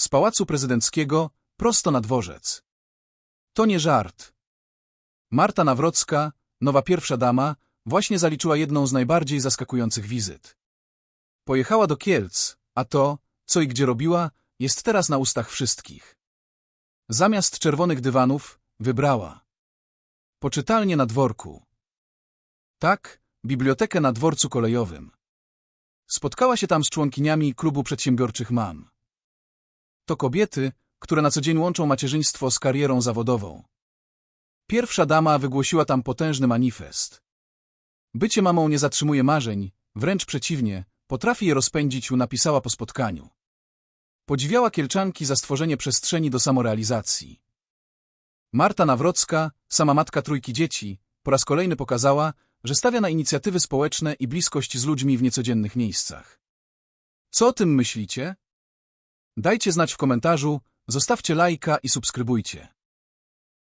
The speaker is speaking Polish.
z pałacu prezydenckiego prosto na dworzec. To nie żart. Marta Nawrocka, nowa pierwsza dama, właśnie zaliczyła jedną z najbardziej zaskakujących wizyt. Pojechała do Kielc, a to, co i gdzie robiła, jest teraz na ustach wszystkich. Zamiast czerwonych dywanów wybrała poczytalnię na dworku. Tak, bibliotekę na dworcu kolejowym. Spotkała się tam z członkiniami klubu przedsiębiorczych mam. To kobiety, które na co dzień łączą macierzyństwo z karierą zawodową. Pierwsza dama wygłosiła tam potężny manifest. Bycie mamą nie zatrzymuje marzeń, wręcz przeciwnie, potrafi je rozpędzić, napisała po spotkaniu. Podziwiała Kielczanki za stworzenie przestrzeni do samorealizacji. Marta Nawrocka, sama matka trójki dzieci, po raz kolejny pokazała, że stawia na inicjatywy społeczne i bliskość z ludźmi w niecodziennych miejscach. Co o tym myślicie? Dajcie znać w komentarzu, zostawcie lajka i subskrybujcie.